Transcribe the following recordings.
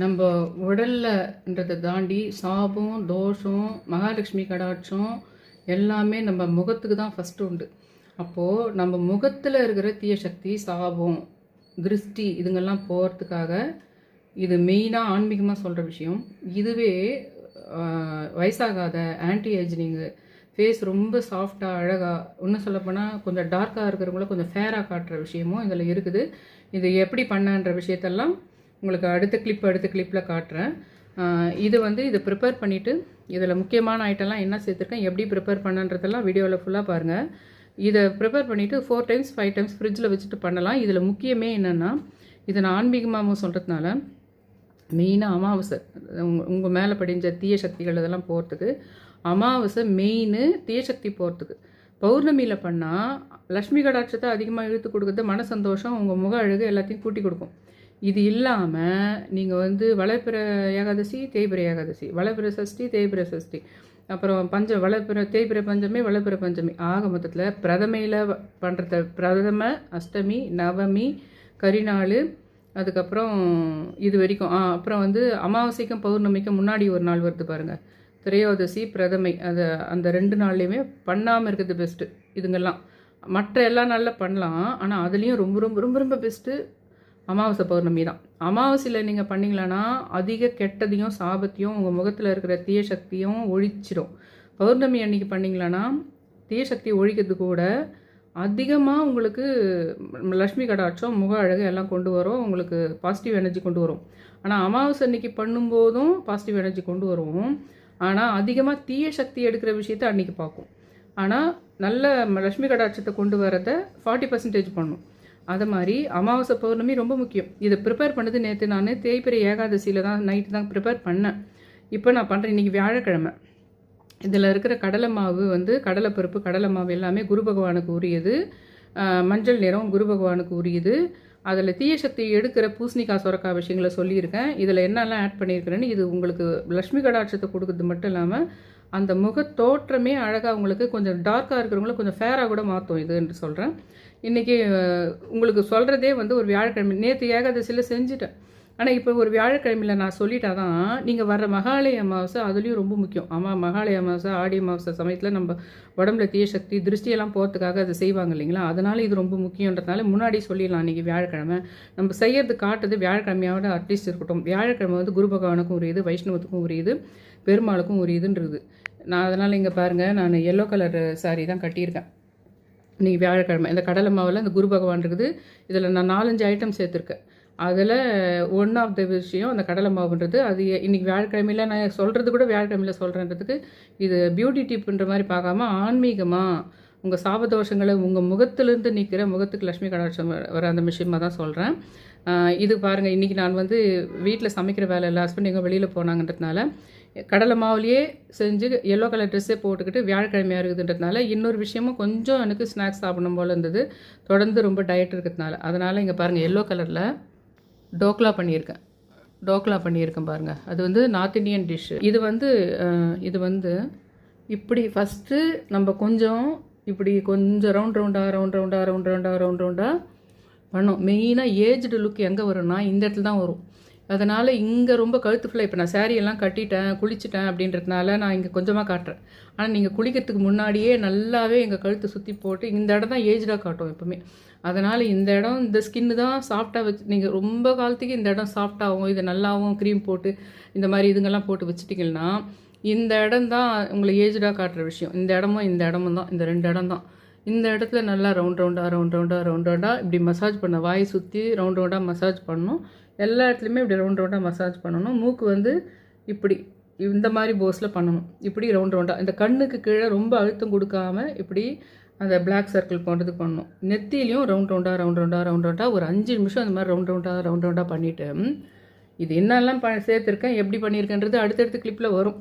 நம்ம உடல்லன்றதை தாண்டி சாபம் தோஷம் மகாலட்சுமி கடாட்சம் எல்லாமே நம்ம முகத்துக்கு தான் ஃபஸ்ட்டு உண்டு. அப்போது நம்ம முகத்தில் இருக்கிற தீய சக்தி சாபம் திருஷ்டி இதுங்கெல்லாம் போகிறதுக்காக இது மெயினாக ஆன்மீகமாக சொல்கிற விஷயம். இதுவே வயசாகாத ஆன்டி ஏஜினிங்கு ஃபேஸ் ரொம்ப சாஃப்டாக அழகாக இன்னும் சொல்லப்போனால் கொஞ்சம் டார்க்காக இருக்கிறவங்கள கொஞ்சம் ஃபேராக காட்டுற விஷயமும் இதில் இருக்குது. இது எப்படி பண்ணன்ற விஷயத்தெல்லாம் உங்களுக்கு அடுத்த கிளிப் அடுத்த கிளிப்பில் காட்டுறேன். இது வந்து இதை ப்ரிப்பேர் பண்ணிவிட்டு இதில் முக்கியமான ஐட்டம்லாம் என்ன சேர்த்துருக்கேன் எப்படி ப்ரிப்பேர் பண்ணன்றதெல்லாம் வீடியோவில் ஃபுல்லாக பாருங்கள் இதை ப்ரிப்பேர் பண்ணிவிட்டு ஃபோர் டைம்ஸ் ஃபைவ் டைம்ஸ் ஃப்ரிட்ஜில் வச்சுட்டு பண்ணலாம். இதில் முக்கியமே என்னென்னா இதை நான் ஆன்மீகமாகவும் சொல்கிறதுனால மெயினாக அமாவாசை உங்கள் உங்கள் மேலே படிஞ்ச தீய சக்திகள் இதெல்லாம் போகிறதுக்கு அமாவாசை மெயின் தீய சக்தி போகிறதுக்கு பௌர்ணமியில் பண்ணால் லக்ஷ்மி கடாட்சத்தை அதிகமாக இழுத்து கொடுக்குறது மன சந்தோஷம் உங்கள் முக அழகு எல்லாத்தையும் கூட்டி கொடுக்கும். இது இல்லாமல் நீங்கள் வந்து வளர்ப்பிற ஏகாதசி தேய்பிர ஏகாதசி. வளர்ப்பிற சஷ்டி தேய்பிர சஷ்டி. அப்புறம் பஞ்ச வளர்ப்பிற தேய்பிர பஞ்சமி வளர்ப்பிற பஞ்சமி. ஆக மொத்தத்தில் பிரதமையில் பண்ணுறத பிரதம அஷ்டமி நவமி கரிநாள் அதுக்கப்புறம் இது வரைக்கும். ஆ அப்புறம் வந்து அமாவாசைக்கும் பௌர்ணமிக்கும் முன்னாடி ஒரு நாள் வருது பாருங்கள் திரையோதசி பிரதமை. அது அந்த ரெண்டு நாள்லேயுமே பண்ணாமல் இருக்கிறது பெஸ்ட்டு இதுங்கெல்லாம். மற்ற எல்லா நாளில் பண்ணலாம். ஆனால் அதுலேயும் ரொம்ப ரொம்ப ரொம்ப ரொம்ப பெஸ்ட்டு அமாவாசை பௌர்ணமி தான். அமாவாசையில் நீங்கள் பண்ணிங்களான்னா அதிக கெட்டதையும் சாபத்தையும் உங்கள் முகத்தில் இருக்கிற தீய சக்தியும் ஒழிச்சிடும் பௌர்ணமி அன்னைக்கு பண்ணிங்களான்னா தீய சக்தி ஒழிக்கிறது கூட அதிகமாக உங்களுக்கு லக்ஷ்மி கடாட்சம் முக அழகு எல்லாம் கொண்டு வரும். உங்களுக்கு பாசிட்டிவ் எனர்ஜி கொண்டு வரும். ஆனால் அமாவாசை அன்னைக்கு பண்ணும்போதும் பாசிட்டிவ் எனர்ஜி கொண்டு வரும். ஆனால் அதிகமாக தீய சக்தி எடுக்கிற விஷயத்தை அன்னைக்கு பார்க்கும். ஆனால் நல்ல லக்ஷ்மி கடாட்சத்தை கொண்டு வரதை ஃபார்ட்டி பர்சன்டேஜ் பண்ணும். அது மாதிரி அமாவாசை பௌர்ணமி ரொம்ப முக்கியம். இதை ப்ரிப்பேர் பண்ணது நேற்று நான் தேய்பிரை ஏகாதசியில் தான் நைட்டு தான் ப்ரிப்பேர் பண்ணேன். இப்போ நான் பண்ணுறேன் இன்றைக்கி வியாழக்கிழமை. இதில் இருக்கிற கடலை மாவு வந்து கடலைப்பருப்பு கடலை மாவு எல்லாமே குரு பகவானுக்கு உரியது. மஞ்சள் நிறம் குரு பகவானுக்கு உரியது. அதில் தீய சக்தி எடுக்கிற பூசணிக்காய் சுரக்காய் விஷயங்களை சொல்லியிருக்கேன். இதில் என்னெல்லாம் ஆட் பண்ணியிருக்கிறேன்னு இது உங்களுக்கு லக்ஷ்மி கடாட்சத்தை கொடுக்கறது மட்டும் இல்லாமல் அந்த முக தோற்றமே அழகாக உங்களுக்கு கொஞ்சம் டார்க்காக இருக்கிறவங்கள கொஞ்சம் ஃபேராக கூட மாற்றும் இதுன்ட்டு சொல்கிறேன் இன்றைக்கி உங்களுக்கு சொல்கிறதே வந்து ஒரு வியாழக்கிழமை. நேற்று ஏகாதசியில் செஞ்சுட்டேன். ஆனால் இப்போ ஒரு வியாழக்கிழமையில் நான் சொல்லிட்டா தான் நீங்கள் வர்ற மகாலய அமாவாசை அதுலேயும் ரொம்ப முக்கியம். ஆமாம் மகாலய அமாவாசை ஆடி அமாவாசை சமயத்தில் நம்ம உடம்புல தீய சக்தி திருஷ்டியெல்லாம் போகிறதுக்காக அதை செய்வாங்க இல்லைங்களா? அதனால் இது ரொம்ப முக்கியன்றதுனால முன்னாடி சொல்லிடலாம் இன்றைக்கி வியாழக்கிழமை. நம்ம செய்யறது காட்டுறது வியாழக்கிழமையோட அட்லீஸ்ட் இருக்கட்டும். வியாழக்கிழமை வந்து குரு பகவானுக்கும் உரியது வைஷ்ணவத்துக்கும் உரியது பெருமாளுக்கும் உரியதுன்றது நான் அதனால் இங்கே பாருங்கள் நான் எல்லோ கலர் சாரீ தான் கட்டியிருக்கேன். இன்றைக்கி வியாழக்கிழமை இந்த கடலை மாவில் இந்த குரு பகவான் இருக்குது. இதில் நான் நாலஞ்சு ஐட்டம் சேர்த்துருக்கேன். அதில் ஒன் ஆஃப் த விஷயம் அந்த கடலை மாவுன்றது. அது இன்னைக்கு வியாழக்கிழமையில் நான் சொல்கிறது கூட வியாழக்கிழமையில் சொல்கிறேன்றதுக்கு இது பியூட்டி டிப்புன்ற மாதிரி பார்க்காம ஆன்மீகமாக உங்கள் சாபதோஷங்களை உங்கள் முகத்திலேருந்து நிற்கிற முகத்துக்கு லக்ஷ்மி கடாட்சம் வர- அந்த விஷயமாக தான் சொல்கிறேன் இது பாருங்கள் இன்றைக்கி நான் வந்து வீட்டில் சமைக்கிற வேலை இல்லை ஹஸ்பண்ட் எங்கே வெளியில் போனாங்கன்றதுனால கடலை மாவுலேயே செஞ்சு எல்லோ கலர் ட்ரெஸ்ஸே போட்டுக்கிட்டு வியாழக்கிழமையாக இருக்குதுன்றதுனால இன்னொரு விஷயமும் கொஞ்சம் எனக்கு ஸ்நாக்ஸ் சாப்பிடணும் போல் இருந்தது. தொடர்ந்து ரொம்ப டயட் இருக்கிறதுனால. அதனால் இங்கே பாருங்கள் எல்லோ கலரில் டோக்லா பண்ணியிருக்கேன். டோக்லா பண்ணியிருக்கேன் பாருங்கள் அது வந்து நார்த் இந்தியன் டிஷ்ஷு இது வந்து இது வந்து இப்படி ஃபஸ்ட்டு நம்ம கொஞ்சம் இப்படி கொஞ்சம் ரவுண்ட் ரவுண்டாக ரவுண்ட் ரவுண்டாக ரவுண்ட் ரவுண்டாக ரவுண்ட் ரவுண்டாக பண்ணோம். மெயினாக ஏஜ்டு லுக் எங்கே வரும்னா இந்த இடத்துல தான் வரும். அதனால் இங்கே ரொம்ப கழுத்து ஃபுல்லாக இப்போ நான் சேரீயெல்லாம் கட்டிட்டேன் குளிச்சிட்டேன் அப்படின்றதுனால நான் இங்கே கொஞ்சமாக காட்டுறேன். ஆனால் நீங்கள் குளிக்கிறதுக்கு முன்னாடியே நல்லாவே எங்கள் கழுத்தை சுற்றி போட்டு இந்த இடம் தான் ஏஜ்டாக காட்டும் எப்பவுமே. அதனால் இந்த இடம் இந்த ஸ்கின்னு தான் சாஃப்டாக வச்சு நீங்கள் ரொம்ப காலத்துக்கு இந்த இடம் சாஃப்டாகவும் இது நல்லாவும் க்ரீம் போட்டு இந்த மாதிரி இதுங்கெல்லாம் போட்டு வச்சுட்டிங்கன்னா இந்த இடம் தான் உங்களை ஏஜ்டாக காட்டுற விஷயம். இந்த இடமும் இந்த இடமும் தான் இந்த ரெண்டு இடம் தான். இந்த இடத்துல நல்லா ரவுண்ட் ரவுண்டாக ரவுண்ட் ரவுண்டாக ரவுண்ட் ரவுண்டாக இப்படி மசாஜ் பண்ண வாய் சுற்றி ரவுண்ட் ரவுண்டாக மசாஜ் பண்ணணும். எல்லா இடத்துலையுமே இப்படி ரவுண்ட் ரவுண்டாக மசாஜ் பண்ணணும். மூக்கு வந்து இப்படி இந்த மாதிரி போஸில் பண்ணணும். இப்படி ரவுண்ட் ரவுண்டாக இந்த கண்ணுக்கு கீழே ரொம்ப அழுத்தம் கொடுக்காம இப்படி அந்த பிளாக் சர்க்கிள் போன்றதுக்கு பண்ணணும். நெத்திலையும் ரவுண்ட் ரவுண்டாக ரவுண்ட் ரவுண்டாக ரவுண்ட் ரவுண்டாக ஒரு அஞ்சு நிமிஷம் அந்த மாதிரி ரவுண்ட் ரவுண்டாக ரவுண்ட் ரவுண்டாக பண்ணிவிட்டு இது என்னெல்லாம் ப சேர்த்துருக்கேன் எப்படி பண்ணியிருக்கேன்றது அடுத்தடுத்த கிளிப்பில் வரும்.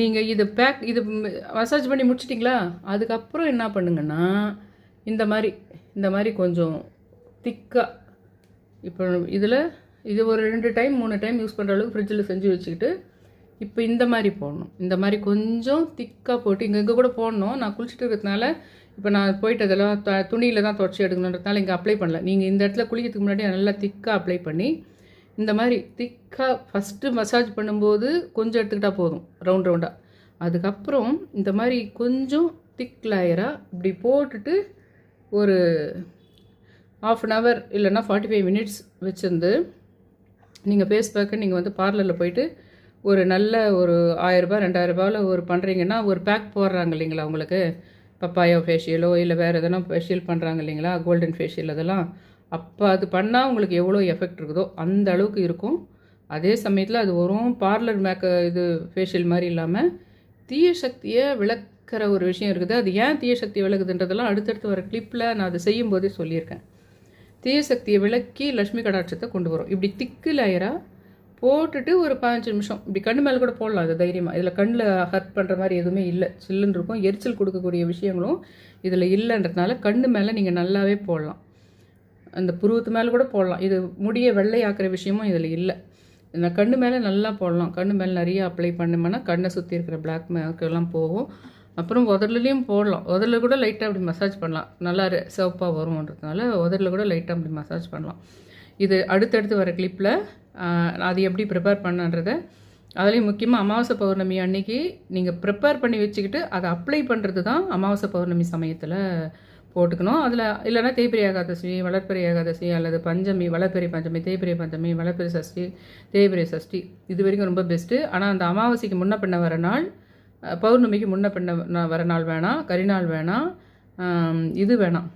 நீங்கள் இது பேக் இது மசாஜ் பண்ணி முடிச்சிட்டிங்களா? அதுக்கப்புறம் என்ன பண்ணுங்கன்னா இந்த மாதிரி இந்த மாதிரி கொஞ்சம் திக்காக இப்போ இதில் இது ஒரு ரெண்டு டைம் மூணு டைம் யூஸ் பண்ணுற அளவுக்கு ஃப்ரிட்ஜில் செஞ்சு வச்சுக்கிட்டு இப்போ இந்த மாதிரி போடணும். இந்த மாதிரி கொஞ்சம் திக்காக போட்டு இங்கே இங்கே கூட போடணும். நான் குளிச்சுட்டு இருக்கிறதுனால இப்போ நான் போயிட்டு அதெல்லாம் த துணியில் தான் துவைச்சி எடுக்கணுன்றதுனால இங்கே அப்ளை பண்ணல. நீங்கள் இந்த இடத்துல குளிக்கிறதுக்கு முன்னாடி நல்லா திக்காக அப்ளை பண்ணி இந்த மாதிரி திக்காக ஃபஸ்ட்டு மசாஜ் பண்ணும்போது கொஞ்சம் எடுத்துக்கிட்டால் போதும் ரவுண்ட் ரவுண்டாக அதுக்கப்புறம் இந்த மாதிரி கொஞ்சம் திக் லேயராக இப்படி போட்டுட்டு ஒரு ஆஃப் அன் ஹவர் இல்லைன்னா ஃபார்ட்டி ஃபைவ் மினிட்ஸ் வச்சுருந்து நீங்கள் ஃபேஸ்பேக்கை நீங்கள் வந்து பார்லரில் போயிட்டு ஒரு நல்ல ஒரு ஆயிரரூபா ரெண்டாயிரரூபாவில் ஒரு பண்ணுறீங்கன்னா ஒரு பேக் போடுறாங்க இல்லைங்களா உங்களுக்கு? பப்பாயோ ஃபேஷியலோ இல்லை வேறு எதனா ஃபேஷியல் பண்ணுறாங்க இல்லைங்களா? கோல்டன் ஃபேஷியல் அதெல்லாம். அப்போ அது பண்ணால் உங்களுக்கு எவ்வளோ எஃபெக்ட் இருக்குதோ அந்த அளவுக்கு இருக்கும். அதே சமயத்தில் அது வரும் பார்லர் மேக்க இது ஃபேஷியல் மாதிரி இல்லாமல் தீய சக்தியை விளக்குற ஒரு விஷயம் இருக்குது. அது ஏன் தீய சக்தி விளக்குதுன்றதெல்லாம் அடுத்தடுத்து வர கிளிப்பில் நான் அதை செய்யும்போதே சொல்லியிருக்கேன். தீய சக்தியை விளக்கி லக்ஷ்மி கடாட்சத்தை கொண்டு வரும். இப்படி திக்கு லேயராக போட்டுட்டு ஒரு பதினஞ்சு நிமிஷம். இப்படி கண்ணு மேலே கூட போடலாம் அது தைரியமாக இதில் கண்ணில் ஹர்ட் பண்ணுற மாதிரி எதுவுமே இல்லை. சில்லுன்னு இருக்கும். எரிச்சல் கொடுக்கக்கூடிய விஷயங்களும் இதில் இல்லைன்றதுனால கண்ணு மேலே நீங்கள் நல்லாவே போடலாம். அந்த புருவத்து மேலே கூட போடலாம். இது முடியை வெள்ளையாக்குற விஷயமும் இதில் இல்லை. இந்த கண்ணு மேலே நல்லா போடலாம். கண்ணு மேலே நிறைய அப்ளை பண்ணோம்னா கண்ணை சுற்றி இருக்கிற பிளாக் மேர்க்கெல்லாம் போகும். அப்புறம் உதர்லையும் போடலாம். உதரில் கூட லைட்டாக அப்படி மசாஜ் பண்ணலாம். நல்லா சிவப்பாக வரும்ன்றதுனால உதரில் கூட லைட்டாக அப்படி மசாஜ் பண்ணலாம். இது அடுத்தடுத்து வர கிளிப்பில் அது எப்படி ப்ரிப்பேர் பண்ணன்றத அதுலேயும் முக்கியமாக அமாவாசை பௌர்ணமி அன்னைக்கு நீங்கள் ப்ரிப்பேர் பண்ணி வச்சுக்கிட்டு அதை அப்ளை பண்ணுறது தான் அமாவாசை பௌர்ணமி சமயத்தில் போட்டுக்கணும். அதில் இல்லைன்னா தேய்பிரி ஏகாதசி வளர்ப்பிரி ஏகாதசி அல்லது பஞ்சமி வளர்ப்பிரி பஞ்சமி தேய்பிரி பஞ்சமி வளர்ப்பிரி சஷ்டி தேய்பிரி சஷ்டி இது வரைக்கும் ரொம்ப பெஸ்ட்டு ஆனால் அந்த அமாவாசைக்கு முன்ன பின்ன வர நாள் பௌர்ணமிக்கு முன்ன பின்ன நா- வர நாள் வேணாம் கரிநாள் வேணாம் இது வேணாம்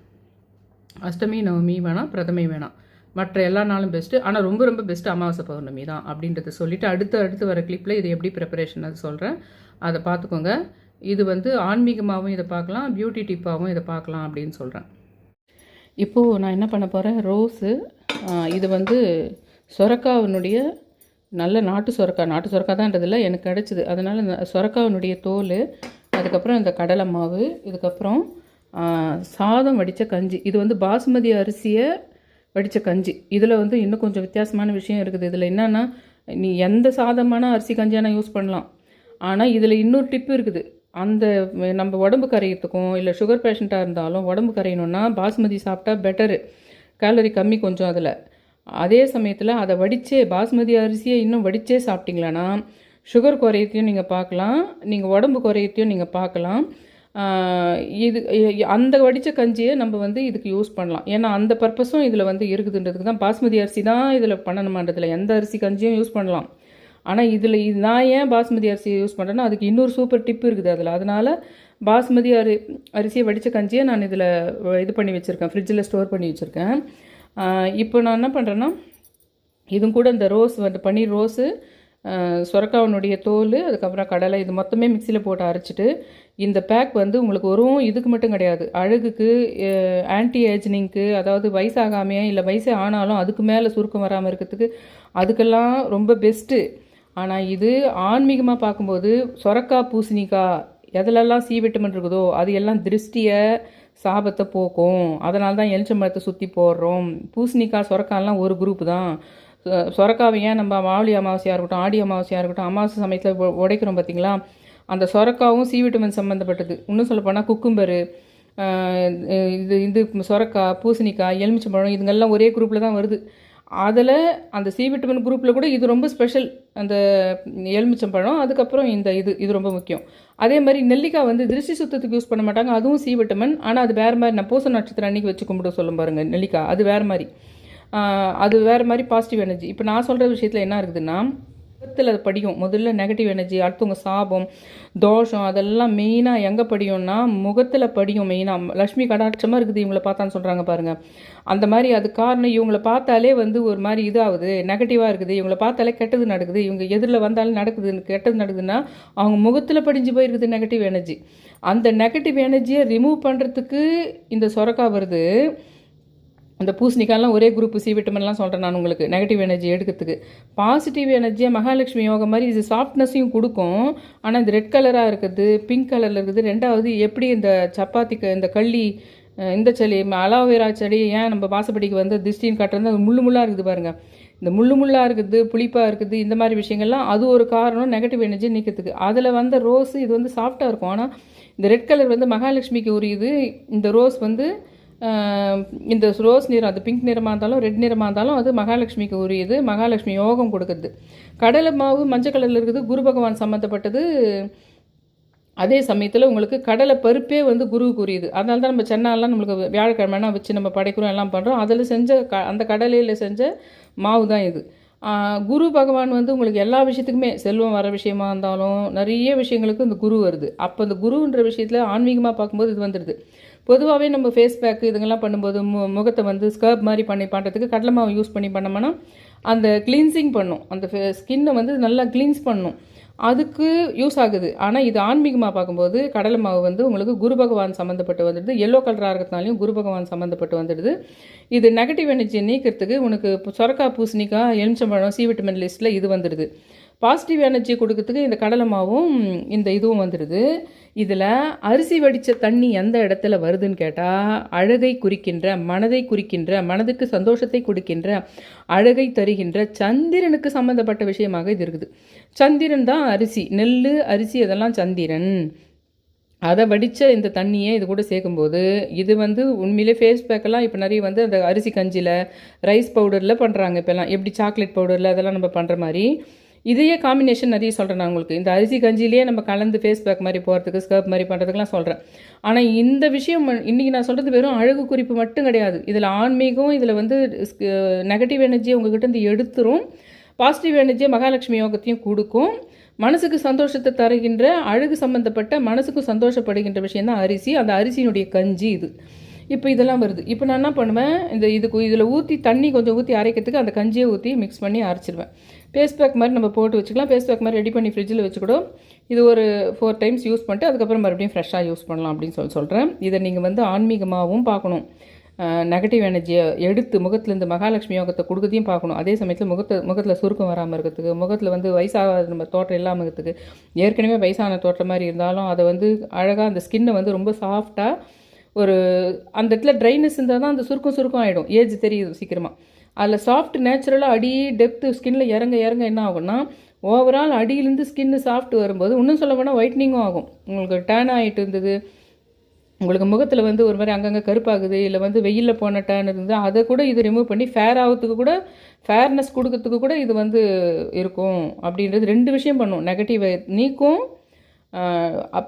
அஷ்டமி நவமி வேணாம் பிரதமை வேணாம் மற்ற எல்லா நாளும் பெஸ்ட்டு ஆனால் ரொம்ப ரொம்ப பெஸ்ட்டு அமாவாசை பௌர்ணமி தான் அப்படின்றத சொல்லிவிட்டு அடுத்து அடுத்து வர கிளிப்பில் இது எப்படி ப்ரிப்பரேஷன் அது சொல்கிறேன் அதை பார்த்துக்கோங்க. இது வந்து ஆன்மீகமாகவும் இதை பார்க்கலாம் பியூட்டி டிப்பாகவும் இதை பார்க்கலாம் அப்படின்னு சொல்கிறேன் இப்போது நான் என்ன பண்ண போகிறேன் ரோஸு இது வந்து சொரக்காவினுடைய நல்ல நாட்டு சொரக்காய் நாட்டு சுரக்கா தான்றதில்ல எனக்கு கிடச்சிது. அதனால் இந்த சுரக்காவினுடைய தோல் அதுக்கப்புறம் இந்த கடலை மாவு இதுக்கப்புறம் சாதம் வடித்த கஞ்சி. இது வந்து பாசுமதி அரிசியை வடித்த கஞ்சி. இதில் வந்து இன்னும் கொஞ்சம் வித்தியாசமான விஷயம் இருக்குது. இதில் என்னென்னா நீ எந்த சாதமான அரிசி கஞ்சியான யூஸ் பண்ணலாம். ஆனால் இதில் இன்னொரு டிப்பு இருக்குது. அந்த நம்ம உடம்பு கரையிறதுக்கும் இல்லை சுகர் பேஷண்ட்டாக இருந்தாலும் உடம்பு கரையணுன்னா பாசுமதி சாப்பிட்டா பெட்டரு. கேலரி கம்மி கொஞ்சம் அதில். அதே சமயத்தில் அதை வடித்தே பாஸ்மதி அரிசியை இன்னும் வடித்தே சாப்பிட்டீங்களான்னா சுகர் குறையத்தையும் நீங்கள் பார்க்கலாம் நீங்கள் உடம்பு குறையத்தையும் நீங்கள் பார்க்கலாம். இது அந்த வடித்த கஞ்சியை நம்ம வந்து இதுக்கு யூஸ் பண்ணலாம். ஏன்னா அந்த பர்பஸும் இதில் வந்து இருக்குதுன்றதுக்கு தான் பாஸ்மதி அரிசி தான் இதில் பண்ணணுமான்றதில்ல எந்த அரிசி கஞ்சியும் யூஸ் பண்ணலாம். ஆனால் இதில் இது நான் ஏன் பாஸ்மதி அரிசியை யூஸ் பண்ணுறேன்னா அதுக்கு இன்னொரு சூப்பர் டிப் இருக்குது அதில். அதனால் பாஸ்மதி அரி அரிசியை வடித்த கஞ்சியை நான் இதில் இது பண்ணி வச்சுருக்கேன். ஃப்ரிட்ஜில் ஸ்டோர் பண்ணி வச்சுருக்கேன். இப்போ நான் என்ன பண்ணுறேன்னா இதுவும் கூட இந்த ரோஸ் வந்து பன்னீர் ரோஸு சுரக்காவனுடைய தோல் அதுக்கப்புறம் கடலை இது மொத்தமே மிக்சியில் போட்டு அரைச்சிட்டு இந்த பேக் வந்து உங்களுக்கு வரும் இதுக்கு மட்டும் கிடையாது. அழகுக்கு ஆன்டி ஏஜ்னிங்க்கு அதாவது வயசாகாமையே இல்லை வயசே ஆனாலும் அதுக்கு மேலே சுருக்கம் வராமல் இருக்கிறதுக்கு அதுக்கெல்லாம் ரொம்ப பெஸ்ட்டு ஆனால் இது ஆன்மீகமாக பார்க்கும்போது சொரக்காய் பூசணிக்காய் எதுலெல்லாம் சி விட்டமின் இருக்குதோ அது எல்லாம் திருஷ்டியை சாபத்தை போக்கும். அதனால தான் எலுச்ச மரத்தை சுற்றி போடுறோம். பூசணிக்காய் சொரக்காயெல்லாம் ஒரு குரூப் தான். சொரக்காவை ஏன் நம்ம மாவளி அமாவாசையாக இருக்கட்டும் ஆடி அமாவாசையாக இருக்கட்டும் அமாவாசை சமயத்தில் உடைக்கிறோம் பார்த்தீங்களா அந்த சொரக்காவும் சி விட்டமின் சம்மந்தப்பட்டது இன்னும் சொல்லப்போனால் குக்கும்பரு இது இது சொரக்காய் பூசணிக்காய் எலுமிச்சம்பழம் இதுங்கெல்லாம் ஒரே குரூப்பில் தான் வருது. அதில் அந்த சி விட்டமின் குரூப்பில் கூட இது ரொம்ப ஸ்பெஷல் அந்த எலுமிச்சம்பழம் அதுக்கப்புறம் இந்த இது இது ரொம்ப முக்கியம். அதே மாதிரி நெல்லிக்காய் வந்து திருஷ்டி சுத்தத்துக்கு யூஸ் பண்ண மாட்டாங்க அதுவும் சி விட்டமின் ஆனால் அது வேறு மாதிரி நான் பூச நட்சத்திரம் அன்னைக்கு வச்சு கும்பிட சொல்லும் பாருங்கள் நெல்லிக்காய். அது வேறு மாதிரி. அது வேறு மாதிரி பாசிட்டிவ் எனர்ஜி இப்போ நான் சொல்கிற விஷயத்தில் என்ன இருக்குதுன்னா முகத்தில் அது படியும். முதல்ல நெகட்டிவ் எனர்ஜி அடுத்தவங்க சாபம் தோஷம் அதெல்லாம் மெயினாக எங்கே படியும்னா முகத்தில் படியும் மெயினாக லக்ஷ்மி கடாட்சமாக இருக்குது இவங்களை பார்த்தான்னு சொல்கிறாங்க பாருங்கள் அந்த மாதிரி அது காரணம் இவங்கள பார்த்தாலே வந்து ஒரு மாதிரி இதாகுது. நெகட்டிவாக இருக்குது இவங்கள பார்த்தாலே கெட்டது நடக்குது. இவங்க எதிரில் வந்தாலும் நடக்குது கெட்டது நடக்குதுன்னா அவங்க முகத்தில் படிஞ்சு போயிருக்குது நெகட்டிவ் எனர்ஜி அந்த நெகட்டிவ் எனர்ஜியை ரிமூவ் பண்ணுறதுக்கு இந்த சொரக்கா வருது. அந்த பூசணிக்காயெல்லாம் ஒரே குரூப் சி விட்டமின்லாம் சொல்கிறேன் நான் உங்களுக்கு. நெகட்டிவ் எனர்ஜி எடுக்கிறதுக்கு. பாசிட்டிவ் எனர்ஜியாக மகாலட்சுமி யோகம் மாதிரி இது சாஃப்ட்னஸையும் கொடுக்கும். ஆனால் இது ரெட் கலராக இருக்குது பிங்க் கலரில் இருக்குது. ரெண்டாவது எப்படி இந்த சப்பாத்திக்கு இந்த கள்ளி இந்த செடி அலோவேரா செடி ஏன் நம்ம வாசப்படிக்கு வந்து திருஷ்டின்னு காட்டுறது? அது முள்ளு முள்ளாக இருக்குது பாருங்கள் இந்த முள்ளு முள்ளாக இருக்குது புளிப்பாக இருக்குது இந்த மாதிரி விஷயங்கள்லாம் அது ஒரு காரணம் நெகட்டிவ் எனர்ஜி நீக்கிறதுக்கு. அதில் வந்த ரோஸ் இது வந்து சாஃப்டாக இருக்கும். ஆனால் இந்த ரெட் கலர் வந்து மகாலட்சுமிக்கு உரியது. இந்த ரோஸ் வந்து இந்த ரோஸ் நிறம் அது பிங்க் நிறமாக இருந்தாலும் ரெட் நிறமாக இருந்தாலும் அது மகாலட்சுமிக்கு உரியது. மகாலட்சுமி யோகம் கொடுக்குறது. கடலை மாவு மஞ்சள் கலரில் இருக்குது. குரு பகவான் சம்மந்தப்பட்டது அதே சமயத்தில் உங்களுக்கு கடலை பருப்பே வந்து குருவுக்கு உரியது. அதனால தான் நம்ம சென்னாலாம் நம்மளுக்கு வியாழக்கிழமைனா வச்சு நம்ம படைக்கிறோம் எல்லாம் பண்ணுறோம் அதில் செஞ்ச க அந்த கடலையில் செஞ்ச மாவு தான் இது குரு பகவான் வந்து உங்களுக்கு எல்லா விஷயத்துக்குமே செல்வம் வர விஷயமா இருந்தாலும் நிறைய விஷயங்களுக்கு இந்த குரு வருது. அப்போ இந்த குருன்ற விஷயத்தில் ஆன்மீகமாக பார்க்கும்போது இது வந்துடுது பொதுவாகவே நம்ம ஃபேஸ் பேக் இதுங்கெல்லாம் பண்ணும்போது மு முகத்தை வந்து ஸ்கர்ப் மாதிரி பண்ணி பண்ணுறதுக்கு கடலை மாவு யூஸ் பண்ணி பண்ணோம்னா அந்த கிளீன்சிங் பண்ணும். அந்த ஸ்கின்னை வந்து நல்லா க்ளீன்ஸ் பண்ணும். அதுக்கு யூஸ் ஆகுது. ஆனால் இது ஆன்மீகமாக பார்க்கும்போது கடலை மாவு வந்து உங்களுக்கு குரு பகவான் சம்மந்தப்பட்டு வந்துடுது. எல்லோ கலராக இருக்கிறதுனாலையும் குரு பகவான் சம்மந்தப்பட்டு வந்துடுது. இது நெகட்டிவ் எனர்ஜி நீக்கிறதுக்கு உனக்கு சொரக்கா பூசணிக்காய் எலுமிச்சம்பழம் சி விட்டமின் லிஸ்ட்டில் இது வந்துடுது. பாசிட்டிவ் எனர்ஜி கொடுக்கறதுக்கு இந்த கடலை மாவும் இந்த இதுவும் வந்துடுது இதில் அரிசி வடித்த தண்ணி எந்த இடத்துல வருதுன்னு கேட்டால் அழகை குறிக்கின்ற மனதை குறிக்கின்ற மனதுக்கு சந்தோஷத்தை கொடுக்கின்ற அழகை தருகின்ற சந்திரனுக்கு சம்மந்தப்பட்ட விஷயமாக இது இருக்குது. சந்திரன் தான் அரிசி. நெல் அரிசி அதெல்லாம் சந்திரன். அதை வடித்த இந்த தண்ணியை இது கூட சேர்க்கும்போது இது வந்து உண்மையிலே ஃபேஸ் பேக்கெல்லாம் இப்போ நிறைய வந்து அந்த அரிசி கஞ்சியில் ரைஸ் பவுடரில் பண்ணுறாங்க இப்போல்லாம். எப்படி சாக்லேட் பவுடரில் அதெல்லாம் நம்ம பண்ணுற மாதிரி இதையே காம்பினேஷன் நிறைய சொல்கிறேன் நான் உங்களுக்கு. இந்த அரிசி கஞ்சிலேயே நம்ம கலந்து ஃபேஸ் பேக் மாதிரி போகிறதுக்கு ஸ்கர்ப் மாதிரி பண்ணுறதுக்குலாம் சொல்கிறேன் ஆனால் இந்த விஷயம் இன்றைக்கி நான் சொல்கிறது வெறும் அழகு குறிப்பு மட்டும் கிடையாது. இதில் ஆன்மீகம் இதில் வந்து நெகட்டிவ் எனர்ஜியை உங்ககிட்ட இருந்து எடுத்துரும். பாசிட்டிவ் எனர்ஜியை மகாலட்சுமி யோகத்தையும் கொடுக்கும். மனசுக்கு சந்தோஷத்தை தருகின்ற அழகு சம்மந்தப்பட்ட மனசுக்கு சந்தோஷப்படுகின்ற விஷயம் தான் அரிசி. அந்த அரிசியினுடைய கஞ்சி இது. இப்போ இதெல்லாம் வருது. இப்போ நான் என்ன பண்ணுவேன்? இந்த இதுக்கு இதில் ஊற்றி தண்ணி கொஞ்சம் ஊற்றி அரைக்கிறதுக்கு அந்த கஞ்சியை ஊற்றி மிக்ஸ் பண்ணி அரைச்சிடுவேன் பேஸ்ட் பேக் மாதிரி நம்ம போட்டு வச்சுக்கலாம். பேஸ்ட் பேக் மாதிரி ரெடி பண்ணி ஃப்ரிட்ஜில் வச்சுக்கூட இது ஒரு ஃபோர் டைம்ஸ் யூஸ் பண்ணிட்டு அதுக்கப்புறம் மறுபடியும் ஃப்ரெஷ்ஷாக யூஸ் பண்ணலாம் அப்படின்னு சொல்லி சொல்கிறேன் இதை நீங்கள் வந்து ஆன்மீகமாகவும் பார்க்கணும். நெகட்டிவ் எனர்ஜியை எடுத்து முகத்துலேருந்து மகாலட்சுமி யோகத்தை கொடுக்கதையும் பார்க்கணும். அதே சமயத்தில் முகத்தை முகத்தில் சுருக்கம் வராமல் இருக்கிறதுக்கு முகத்தில் வந்து வயசாகாத நம்ம தோற்றம் இல்லாமல் இருக்கிறதுக்கு ஏற்கனவே வயசான தோற்றம் மாதிரி இருந்தாலும் அதை வந்து அழகாக அந்த ஸ்கின்னை வந்து ரொம்ப சாஃப்டாக ஒரு அந்த இடத்துல ட்ரைனஸ் இருந்தால் தான் அந்த சுருக்கம் சுருக்கம் ஆகிடும் ஏஜ் தெரியுது சீக்கிரமாக அதில் சாஃப்ட் நேச்சுரலாக அடி டெப்த்து ஸ்கின்ல இறங்க இறங்க என்ன ஆகும்னா ஓவரால் அடியிலேருந்து ஸ்கின்னு சாஃப்ட் வரும்போது இன்னும் சொல்ல போனால் ஒயிட்னிங்கும் ஆகும். உங்களுக்கு டேன் ஆகிட்டு இருந்தது. உங்களுக்கு முகத்தில் வந்து ஒரு மாதிரி அங்கங்கே கருப்பாகுது இல்லை வந்து வெயிலில் போன டேன் இருந்து அதை கூட இது ரிமூவ் பண்ணி ஃபேர் ஆகிறதுக்கு கூட ஃபேர்னஸ் கொடுக்கறதுக்கு கூட இது வந்து இருக்கும். அப்படின்றது ரெண்டு விஷயம் பண்ணும். நெகட்டிவை நீக்கும்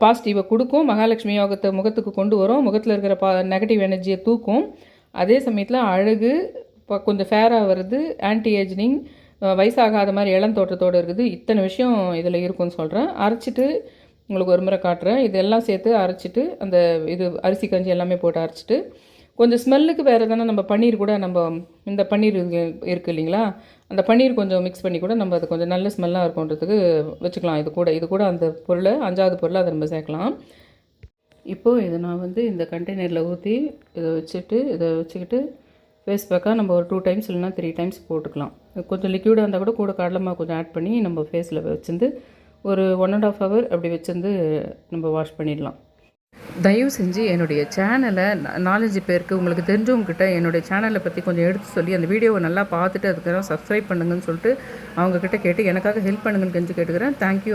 பாசிட்டிவை கொடுக்கும். மகாலட்சுமி யோகத்தை முகத்துக்கு கொண்டு வரும். முகத்தில் இருக்கிற பா நெகட்டிவ் எனர்ஜியை தூக்கும். அதே சமயத்தில் அழகு இப்போ கொஞ்சம் ஃபேராக வருது. ஆன்டி ஏஜ்னிங் வயசாகாத மாதிரி இளம் தோற்றத்தோடு இருக்குது. இத்தனை விஷயம் இதில் இருக்குன்னு சொல்கிறேன் அரைச்சிட்டு உங்களுக்கு ஒரு முறை காட்டுறேன். இதெல்லாம் சேர்த்து அரைச்சிட்டு அந்த இது அரிசி கஞ்சி எல்லாமே போட்டு அரைச்சிட்டு கொஞ்சம் ஸ்மெல்லுக்கு வேறு எதனா நம்ம பன்னீர் கூட நம்ம இந்த பன்னீர் இருக்குது இல்லைங்களா? அந்த பன்னீர் கொஞ்சம் மிக்ஸ் பண்ணி கூட நம்ம அது கொஞ்சம் நல்ல ஸ்மெல்லாக இருக்குன்றதுக்கு வச்சுக்கலாம். இது கூட இது கூட அந்த பொருளை அஞ்சாவது பொருளை அதை நம்ம சேர்க்கலாம். இப்போது இதை நான் வந்து இந்த கண்டெய்னரில் ஊற்றி இதை வச்சுட்டு இதை வச்சுக்கிட்டு ஃபேஸ் பேக்காக நம்ம ஒரு டூ டைம்ஸ் இல்லைனா த்ரீ டைம்ஸ் போட்டுக்கலாம். கொஞ்சம் லிக்யூடாக இருந்தால் கூட கூட கடலமாக கொஞ்சம் ஆட் பண்ணி நம்ம ஃபேஸில் வச்சுருந்து ஒரு ஒன் அண்ட் ஆஃப் ஹவர் அப்படி வச்சுருந்து நம்ம வாஷ் பண்ணிடலாம். தயவு செஞ்சு என்னுடைய சேனலை நாலஞ்சு பேருக்கு உங்களுக்கு தெரிஞ்சவங்ககிட்ட என்னுடைய சேனலை பற்றி கொஞ்சம் எடுத்து சொல்லி அந்த வீடியோவை நல்லா பார்த்துட்டு அதுக்கப்புறம் சப்ஸ்கிரைப் பண்ணுங்கன்னு சொல்லிட்டு அவங்கக்கிட்ட கேட்டு எனக்காக ஹெல்ப் பண்ணுங்கன்னு கெஞ்சு கேட்டுக்கிறேன். தேங்க்யூ